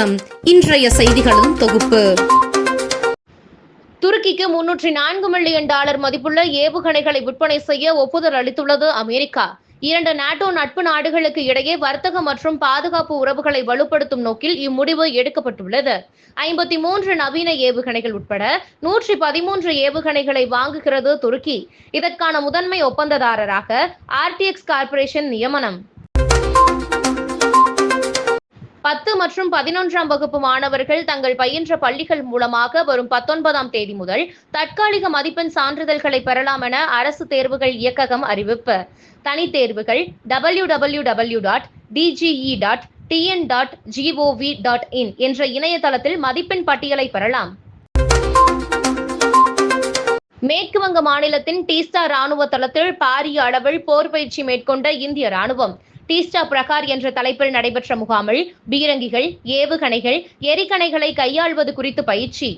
வணக்கம். இன்றைய செய்திகளின் தொகுப்பு. துருக்கிக்கு முன்னூற்றி நான்கு மில்லியன் டாலர் மதிப்புள்ள ஏவுகணைகளை விற்பனை செய்ய ஒப்புதல் அளித்துள்ளது அமெரிக்கா. இரண்டு நாட்டோ நட்பு நாடுகளுக்கு இடையே வர்த்தக மற்றும் பாதுகாப்பு உறவுகளை வலுப்படுத்தும் நோக்கில் இம்முடிவு எடுக்கப்பட்டுள்ளது. ஐம்பத்தி மூன்று நவீன ஏவுகணைகள் உட்பட நூற்றி பதிமூன்று ஏவுகணைகளை வாங்குகிறது துருக்கி. இதற்கான முதன்மை ஒப்பந்ததாரராக ஆர்டிஎக்ஸ் கார்பரேஷன் நியமனம். பத்து மற்றும் பதினொன்றாம் வகுப்பு மாணவர்கள் தங்கள் பயின்ற பள்ளிகள் மூலமாக வரும் பத்தொன்பதாம் தேதி முதல் தற்காலிக மதிப்பெண் சான்றிதழ்களை பெறலாம் என அரசு தேர்வுகள் இயக்ககம் அறிவிப்பு. தனித்தேர்வுகள் W W W dot DGE dot TN dot GOV dot in என்ற இணையதளத்தில் மதிப்பெண் பட்டியலை பெறலாம். மேற்குவங்க மாநிலத்தின் டீஸ்டா ராணுவ தளத்தில் பாரிய அளவில் போர் பயிற்சி மேற்கொண்ட இந்திய ராணுவம். டீஸ்டா பிரகார் என்ற தலைப்பில் நடைபெற்ற முகாமில் பீரங்கிகள் ஏவுகணைகள் எரிகணைகளை கையாள்வது குறித்து பயிற்சி.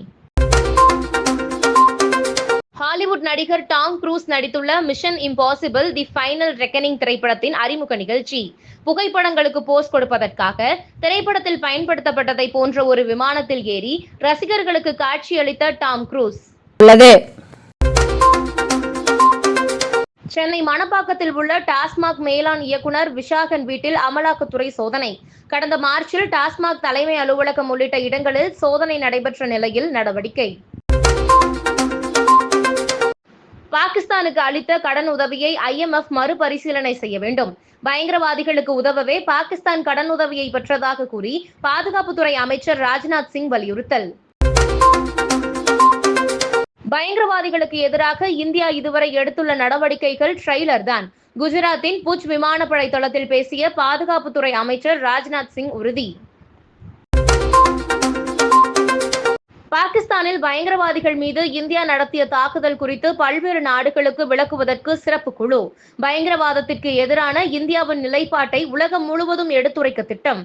ஹாலிவுட் நடிகர் டாம் க்ரூஸ் நடித்துள்ள Mission Impossible The Final Reckoning திரைப்படத்தின் அறிமுக நிகழ்ச்சி. புகைப்படங்களுக்கு போஸ் கொடுப்பதற்காக திரைப்படத்தில் பயன்படுத்தப்பட்டதை போன்ற ஒரு விமானத்தில் ஏறி ரசிகர்களுக்கு காட்சியளித்த டாம் க்ரூஸ். சென்னை மணப்பாக்கத்தில் உள்ள டாஸ்மாக் மேலாண் இயக்குனர் விஷாகன் வீட்டில் அமலாக்கத்துறை சோதனை. கடந்த மார்ச்சில் டாஸ்மாக் தலைமை அலுவலகம் உள்ளிட்ட இடங்களில் சோதனை நடைபெற்ற நிலையில் நடவடிக்கை. பாகிஸ்தானுக்கு அளித்த கடன் உதவியை ஐஎம்எஃப் மறுபரிசீலனை செய்ய வேண்டும். பயங்கரவாதிகளுக்கு உதவவே பாகிஸ்தான் கடன் உதவியை பெற்றதாக கூறி பாதுகாப்புத்துறை அமைச்சர் ராஜ்நாத் சிங் வலியுறுத்தல். பயங்கரவாதிகளுக்கு எதிராக இந்தியா இதுவரை எடுத்துள்ள நடவடிக்கைகள் ட்ரெய்லர் தான். குஜராத்தின் புஜ் விமானப்படை தளத்தில் பேசிய பாதுகாப்புத்துறை அமைச்சர் ராஜ்நாத் சிங் உறுதி. பாகிஸ்தானில் பயங்கரவாதிகள் மீது இந்தியா நடத்திய தாக்குதல் குறித்து பல்வேறு நாடுகளுக்கு விளக்குவதற்கு சிறப்பு குழு. பயங்கரவாதத்திற்கு எதிரான இந்தியாவின் நிலைப்பாட்டை உலகம் முழுவதும் எடுத்துரைக்க திட்டம்.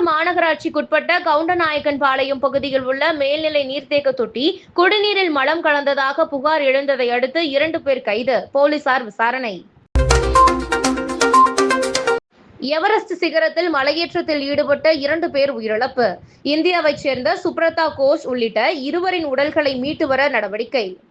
திருப்பூர் மாநகராட்சிக்குட்பட்ட கவுண்டநாயக்கன் பாளையம் பகுதியில் உள்ள மேல்நிலை நீர்த்தேக்க தொட்டி குடிநீரில் மலம் கலந்ததாக புகார் எழுந்ததை அடுத்து இரண்டு பேர் கைது. போலீசார் விசாரணை. எவரெஸ்ட் சிகரத்தில் மலையேற்றத்தில் ஈடுபட்ட இரண்டு பேர் உயிரிழப்பு. இந்தியாவைச் சேர்ந்த சுப்ரதா கோஷ் உள்ளிட்ட இருவரின் உடல்களை மீட்டு வர நடவடிக்கை.